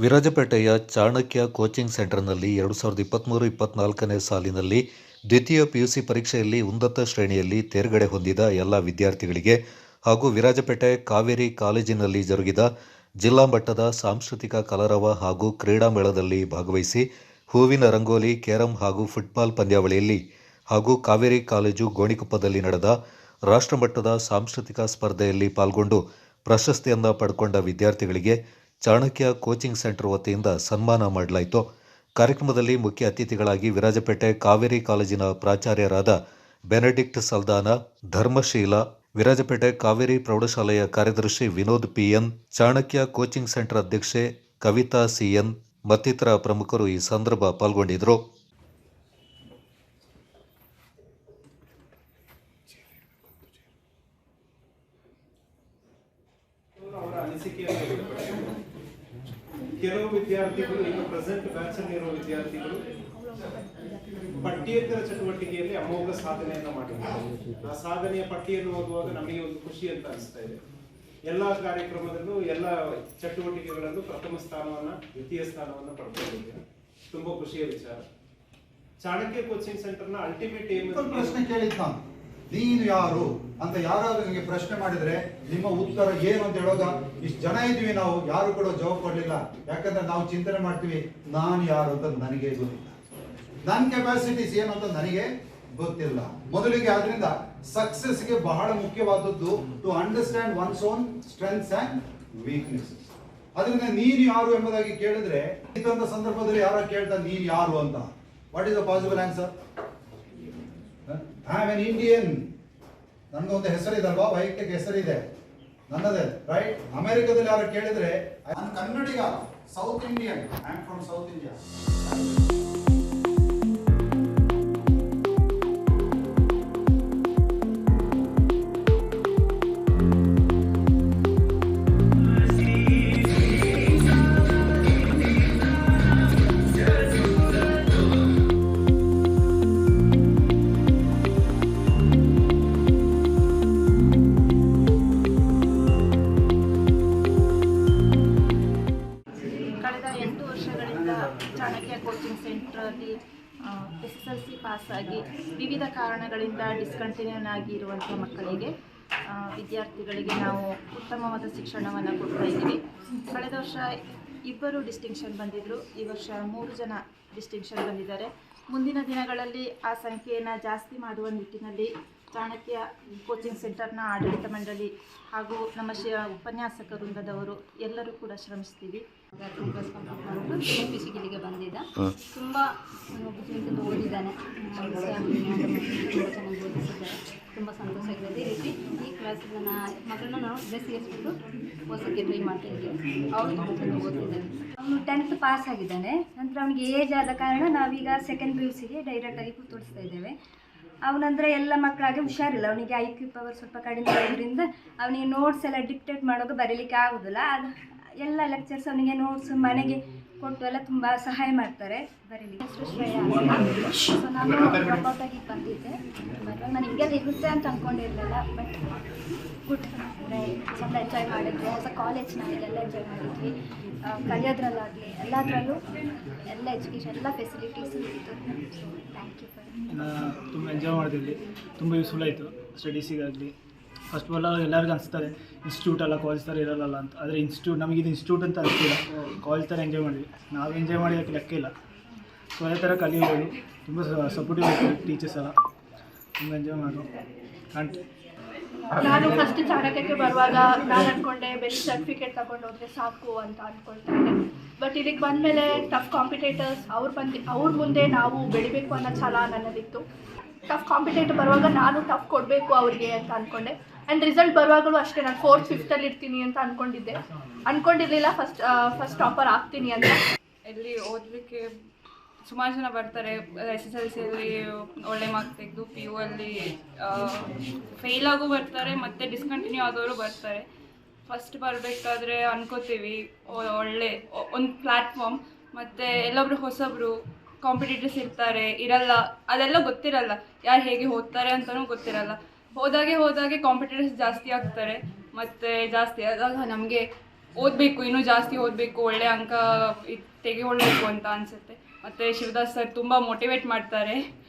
ವಿರಾಜಪೇಟೆಯ Chanakya coaching ಸೆಂಟರ್ನಲ್ಲಿ ಎರಡು ಸಾವಿರದ ಇಪ್ಪತ್ತ್ಮೂರು ಇಪ್ಪತ್ತ್ನಾಲ್ಕನೇ ಸಾಲಿನಲ್ಲಿ ದ್ವಿತೀಯ ಪಿಯುಸಿ ಪರೀಕ್ಷೆಯಲ್ಲಿ ಉನ್ನತ ಶ್ರೇಣಿಯಲ್ಲಿ ತೇರ್ಗಡೆ ಹೊಂದಿದ ಎಲ್ಲ ವಿದ್ಯಾರ್ಥಿಗಳಿಗೆ ಹಾಗೂ ವಿರಾಜಪೇಟೆ ಕಾವೇರಿ ಕಾಲೇಜಿನಲ್ಲಿ ಜರುಗಿದ ಜಿಲ್ಲಾ ಮಟ್ಟದ ಸಾಂಸ್ಕೃತಿಕ ಕಲರವ ಹಾಗೂ ಕ್ರೀಡಾಮೇಳದಲ್ಲಿ ಭಾಗವಹಿಸಿ ಹೂವಿನ ರಂಗೋಲಿ, ಕೇರಂ ಹಾಗೂ ಫುಟ್ಬಾಲ್ ಪಂದ್ಯಾವಳಿಯಲ್ಲಿ ಹಾಗೂ ಕಾವೇರಿ ಕಾಲೇಜು ಗೋಣಿಕೊಪ್ಪದಲ್ಲಿ ನಡೆದ ರಾಷ್ಟ್ರಮಟ್ಟದ ಸಾಂಸ್ಕೃತಿಕ ಸ್ಪರ್ಧೆಯಲ್ಲಿ ಪಾಲ್ಗೊಂಡು ಪ್ರಶಸ್ತಿಯನ್ನು ಪಡ್ಕೊಂಡ ವಿದ್ಯಾರ್ಥಿಗಳಿಗೆ ಚಾಣಕ್ಯ ಕೋಚಿಂಗ್ ಸೆಂಟರ್ ವತಿಯಿಂದ ಸನ್ಮಾನ ಮಾಡಲಾಯಿತು. ಕಾರ್ಯಕ್ರಮದಲ್ಲಿ ಮುಖ್ಯ ಅತಿಥಿಗಳಾಗಿ ವಿರಾಜಪೇಟೆ ಕಾವೇರಿ ಕಾಲೇಜಿನ ಪ್ರಾಚಾರ್ಯರಾದ ಬೆನೆಡಿಕ್ಟ್ ಸಲ್ದಾನ, ಧರ್ಮಶೀಲ, ವಿರಾಜಪೇಟೆ ಕಾವೇರಿ ಪ್ರೌಢಶಾಲೆಯ ಕಾರ್ಯದರ್ಶಿ Vinod P N, Chanakya coaching centre ಅಧ್ಯಕ್ಷೆ ಕವಿತಾ ಸಿಎನ್ ಮತ್ತಿತರ ಪ್ರಮುಖರು ಈ ಸಂದರ್ಭ ಪಾಲ್ಗೊಂಡಿದ್ದರು. ಕೆಲವು ವಿದ್ಯಾರ್ಥಿಗಳು, ಈಗ ಪ್ರೆಸೆಂಟ್ ಬ್ಯಾಚ್ ಇರುವ ವಿದ್ಯಾರ್ಥಿಗಳು ಪಠ್ಯೇತರ ಚಟುವಟಿಕೆಯಲ್ಲಿ ಅಮೋಘ ಸಾಧನೆಯನ್ನ ಮಾಡಿದ್ದಾರೆ. ಆ ಸಾಧನೆಯ ಪಟ್ಟಿಯನ್ನು ಓದುವಾಗ ನಮಗೆ ಒಂದು ಖುಷಿ ಅಂತ ಅನಿಸ್ತಾ ಇದೆ. ಎಲ್ಲ ಕಾರ್ಯಕ್ರಮದಲ್ಲೂ, ಎಲ್ಲ ಚಟುವಟಿಕೆಗಳಲ್ಲೂ ಪ್ರಥಮ ಸ್ಥಾನವನ್ನ, ದ್ವಿತೀಯ ಸ್ಥಾನವನ್ನ ಪಡ್ಕೊಂಡಿದ್ದೇವೆ. ತುಂಬಾ ಖುಷಿಯ ವಿಚಾರ. ಚಾಣಕ್ಯ ಕೋಚಿಂಗ್ ಸೆಂಟರ್ನ ಅಲ್ಟಿಮೇಟ್ ಒಂದು ಪ್ರಶ್ನೆ ಕೇಳಿದ್ ನಾನು ಯಾರು ಅಂತ ಯಾರಾದ್ರೂ ನಿಮಗೆ ಪ್ರಶ್ನೆ ಮಾಡಿದ್ರೆ ನಿಮ್ಮ ಉತ್ತರ ಏನು ಅಂತ ಹೇಳೋದ ಇಷ್ಟು ಜನ ಇದ್ದೀವಿ ನಾವು, ಯಾರು ಕೂಡ ಜವಾಬ್ ಕೊಡ್ಲಿಲ್ಲ. ಯಾಕಂದ್ರೆ ನಾವು ಚಿಂತನೆ ಮಾಡ್ತೀವಿ, ನಾನು ಯಾರು ಅಂತ ನನಗೆ ಗೊತ್ತಿಲ್ಲ. ನನ್ನ ಕೆಪಾಸಿಟೀಸ್ ಏನು ಅಂತ ನನಗೆ ಗೊತ್ತಿಲ್ಲ. ಮೊದಲಿಗೆ ಆದ್ರಿಂದ ಸಕ್ಸಸ್ಗೆ ಬಹಳ ಮುಖ್ಯವಾದದ್ದು to understand one's own strengths and weakness ಅದರಿಂದ ನೀನು ಯಾರು ಎಂಬುದಾಗಿ ಕೇಳಿದ್ರೆ ಇಂಥ ಸಂದರ್ಭದಲ್ಲಿ ಯಾರೋ ಕೇಳ್ತಾ, ನೀನು ಯಾರು ಅಂತ. What is the possible answer I am an Indian ನನಗೊಂದು ಹೆಸರಿದಲ್ವಾ ವೈಯಕ್ತಿಕ ಹೆಸರಿದೆ. ನನ್ನದೇ ರೈಟ್ ಅಮೆರಿಕದಲ್ಲಿ ಯಾರು ಕೇಳಿದ್ರೆ ನಾನು Kannadiga south Indian I am from south India Chanakya coaching ಸೆಂಟ್ರಲ್ಲಿ ಎಸ್ ಎಸ್ ಎಲ್ ಸಿ ಪಾಸಾಗಿ ವಿವಿಧ ಕಾರಣಗಳಿಂದ ಡಿಸ್ಕಂಟಿನ್ಯೂ ಆಗಿರುವಂಥ ಮಕ್ಕಳಿಗೆ ವಿದ್ಯಾರ್ಥಿಗಳಿಗೆ ನಾವು ಉತ್ತಮವಾದ ಶಿಕ್ಷಣವನ್ನು ಕೊಡ್ತಾ ಇದ್ದೀವಿ. ಕಳೆದ ವರ್ಷ ಇಬ್ಬರು ಡಿಸ್ಟಿಂಕ್ಷನ್ ಬಂದಿದ್ದರು ಈ ವರ್ಷ ಮೂರು ಜನ ಡಿಸ್ಟಿಂಕ್ಷನ್ ಬಂದಿದ್ದಾರೆ. ಮುಂದಿನ ದಿನಗಳಲ್ಲಿ ಆ ಸಂಖ್ಯೆಯನ್ನು ಜಾಸ್ತಿ ಮಾಡುವ ನಿಟ್ಟಿನಲ್ಲಿ ಚಾಣಕ್ಯ ಕೋಚಿಂಗ್ ಸೆಂಟರ್ನ ಆಡಳಿತ ಮಂಡಳಿ ಹಾಗೂ ನಮ್ಮ ಶಿ, ಉಪನ್ಯಾಸಕ ವೃಂದದವರು ಎಲ್ಲರೂ ಕೂಡ ಶ್ರಮಿಸ್ತೀವಿ. ಇಲ್ಲಿಗೆ ಬಂದಿದ್ದ ತುಂಬ ಬುದ್ಧಿವಂತಿಂದ ಓದಿದ್ದಾನೆ ಚೆನ್ನಾಗಿ ಓದಿಸಿದ್ದಾರೆ. ತುಂಬ ಸಂತೋಷ ಆಗಿದೆ ಈ ರೀತಿ ಈ ಕ್ಲಾಸಿನ ನಾ ಮಗಳನ್ನ ನಾವು ಡ್ರೆಸ್ ಸೇರಿಸ್ಬಿಟ್ಟು ಓದೋಕ್ಕೆ ಟ್ರೈ ಮಾಡ್ತಾ ಇದ್ದೀವಿ. ಅವಳು ತುಂಬ ಚೆನ್ನಾಗಿ ಓದ್ತಿದ್ದಾನೆ ಅವನು ಟೆಂತ್ ಪಾಸ್ ಆಗಿದ್ದಾನೆ. ನಂತರ ಅವನಿಗೆ ಏಜ್ ಆದ ಕಾರಣ ನಾವೀಗ ಸೆಕೆಂಡ್ ಪಿ ಯು ಸಿಗೆ ಡೈರೆಕ್ಟಾಗಿ ಕೂತೋಡಿಸ್ತಾ ಇದ್ದೇವೆ. ಅವನಂದ್ರೆ ಎಲ್ಲ ಮಕ್ಕಳಾಗೆ ಹುಷಾರಿಲ್ಲ. ಅವನಿಗೆ ಐ ಕ್ಯೂ ಪವರ್ ಸ್ವಲ್ಪ ಕಡಿಮೆ ಇರೋದ್ರಿಂದ ಅವನಿಗೆ ನೋಟ್ಸ್ ಎಲ್ಲ ಡಿಕ್ಟೇಟ್ ಮಾಡೋದು ಬರೀಲಿಕ್ಕೆ ಆಗೋದಿಲ್ಲ. ಅದು ಎಲ್ಲ ಲೆಕ್ಚರ್ಸ್ ಅವನಿಗೆ ನೋಟ್ಸ್ ಮನೆಗೆ ಕೊಟ್ಟು ಎಲ್ಲ ತುಂಬ ಸಹಾಯ ಮಾಡ್ತಾರೆ. ಬರೀಲಿಕ್ಕೆ ಹೆಸರು ಶ್ರೇಯಾ. ಅಂತ ಸೊ ನಾನು ಡ್ರಾಪ್ಔಟ್ ಆಗಿ ಬಂದಿದ್ದೆ. ನಾನು ಹಿಂಗೆಲ್ಲ ಇರುತ್ತೆ ಅಂತ ಅಂದ್ಕೊಂಡಿರಲಿಲ್ಲ ಬಟ್ ಗುಡ್ ಅಂದರೆ ಚೆಂದ ಎಂಜಾಯ್ ಮಾಡಿದ್ವಿ. ಹೊಸ ಕಾಲೇಜ್ ನಾವೆಲ್ಲ ಎಂಜಾಯ್ ಮಾಡಿದ್ವಿ. ಕಲಿಯೋದ್ರಲ್ಲಾಗಲಿ ಎಲ್ಲದರಲ್ಲೂ ಎಲ್ಲ ಎಜುಕೇಷನ್ ಎಲ್ಲ ಫೆಸಿಲಿಟೀಸ್ ಇತ್ತು. ಥ್ಯಾಂಕ್ ಯು ಫಾರ್ ತುಂಬ ಎಂಜಾಯ್ ಮಾಡಿದ್ವಿ ತುಂಬ ಯೂಸ್ಫುಲ್ ಆಯಿತು. ಸ್ಟಡೀಸಿಗಾಗಲಿ ಫಸ್ಟ್ ಆಫ್ ಆಲ್ ಎಲ್ಲರಿಗೂ ಅನಿಸ್ತಾರೆ ಇನ್ಸ್ಟಿಟ್ಯೂಟ್ ಅಲ್ಲ ಕಾಲೇಜ್ ಥರ ಇರಲ್ಲ ಅಂತ. ಆದರೆ ಇನ್ಸ್ಟಿಟ್ಯೂಟ್ ನಮಗೆ ಇದು ಇನ್ಸ್ಟಿಟ್ಯೂಟ್ ಅಂತ ಅನಿಸ್ತಿಲ್ಲ ಕಾಲೇಜ್ ಥರ ಎಂಜಾಯ್ ಮಾಡಿದ್ವಿ. ನಾವು ಎಂಜಾಯ್ ಮಾಡಿದಕ್ಕೆ ಲೆಕ್ಕ ಇಲ್ಲ. ಸೊ ಅದೇ ಥರ ಕಲಿಯೋದು ತುಂಬ ಸಪೋರ್ಟಿವ್ ಇರ್ತಾರೆ ಟೀಚರ್ಸ್ ಎಲ್ಲ. ತುಂಬ ಎಂಜಾಯ್ ಮಾಡೋದು ಕಾಂಟ್ ನಾನು ಫಸ್ಟ್ ಚಾಣಕ್ಯಕ್ಕೆ ಬರುವಾಗ ನಾನು ಅನ್ಕೊಂಡೆ ಬೆಸ್ಟ್ ಸರ್ಟಿಫಿಕೇಟ್ ತಗೊಂಡು ಹೋದ್ರೆ ಸಾಕು ಅಂತ ಅನ್ಕೊಳ್ತಾ ಇದ್ದೆ. ಬಟ್ ಇಲ್ಲಿಗೆ ಬಂದಮೇಲೆ ಟಫ್ ಕಾಂಪಿಟೇಟರ್ಸ್ ಅವ್ರು ಬಂದು, ಅವ್ರ ಮುಂದೆ ನಾವು ಬೆಳಿಬೇಕು ಅನ್ನೋ ಛಲ ನನ್ನದಿತ್ತು ಟಫ್ ಕಾಂಪಿಟೇಟಿವ್ ಬರುವಾಗ ನಾನು ಟಫ್ ಕೊಡಬೇಕು ಅವ್ರಿಗೆ ಅಂತ ಅಂದ್ಕೊಂಡೆ ಆ್ಯಂಡ್ ರಿಸಲ್ಟ್ ಬರುವಾಗಲೂ ಅಷ್ಟೇ, ನಾನು ಫೋರ್ತ್ ಫಿಫ್ತಲ್ಲಿ ಇರ್ತೀನಿ ಅಂತ ಅಂದ್ಕೊಂಡಿದ್ದೆ ಅಂದ್ಕೊಂಡಿರಲಿಲ್ಲ ಫಸ್ಟ್ ಫಸ್ಟ್ ಟಾಪರ್ ಆಗ್ತೀನಿ ಅಂತ. ಇಲ್ಲಿ ಓದಲಿಕ್ಕೆ ಸುಮಾರು ಜನ ಬರ್ತಾರೆ ಎಸ್ ಎಸ್ ಎಲ್ ಸಿಯಲ್ಲಿ ಒಳ್ಳೆ ಮಾರ್ಕ್ ತೆಗೆದು ಪಿ ಯು ಅಲ್ಲಿ ಫೇಲ್ ಆಗೂ ಬರ್ತಾರೆ, ಮತ್ತು ಡಿಸ್ಕಂಟಿನ್ಯೂ ಆದವರು ಬರ್ತಾರೆ. ಫಸ್ಟ್ ಬರಬೇಕಾದ್ರೆ ಅನ್ಕೋತೀವಿ ಒಳ್ಳೆ ಒಂದು ಪ್ಲ್ಯಾಟ್ಫಾರ್ಮ್ ಮತ್ತು ಎಲ್ಲೊಬ್ರು ಹೊಸಬ್ರು ಕಾಂಪಿಟೇಟರ್ಸ್ ಇರ್ತಾರೆ, ಇರಲ್ಲ, ಅದೆಲ್ಲ ಗೊತ್ತಿರಲ್ಲ. ಯಾರು ಹೇಗೆ ಓದ್ತಾರೆ ಅಂತಲೂ ಗೊತ್ತಿರಲ್ಲ. ಹೋದಾಗೆ ಹೋದಾಗೆ ಕಾಂಪಿಟೇಟರ್ಸ್ ಜಾಸ್ತಿ ಆಗ್ತಾರೆ. ಮತ್ತು ಜಾಸ್ತಿ ಆದಾಗ ನಮಗೆ ಓದಬೇಕು, ಇನ್ನೂ ಜಾಸ್ತಿ ಓದಬೇಕು, ಒಳ್ಳೆ ಅಂಕ ತೆಗೆಕೊಳ್ಬೇಕು ಅಂತ ಅನಿಸುತ್ತೆ. ಮತ್ತು ಶಿವದಾಸ್ ಸರ್ ತುಂಬ ಮೋಟಿವೇಟ್ ಮಾಡ್ತಾರೆ.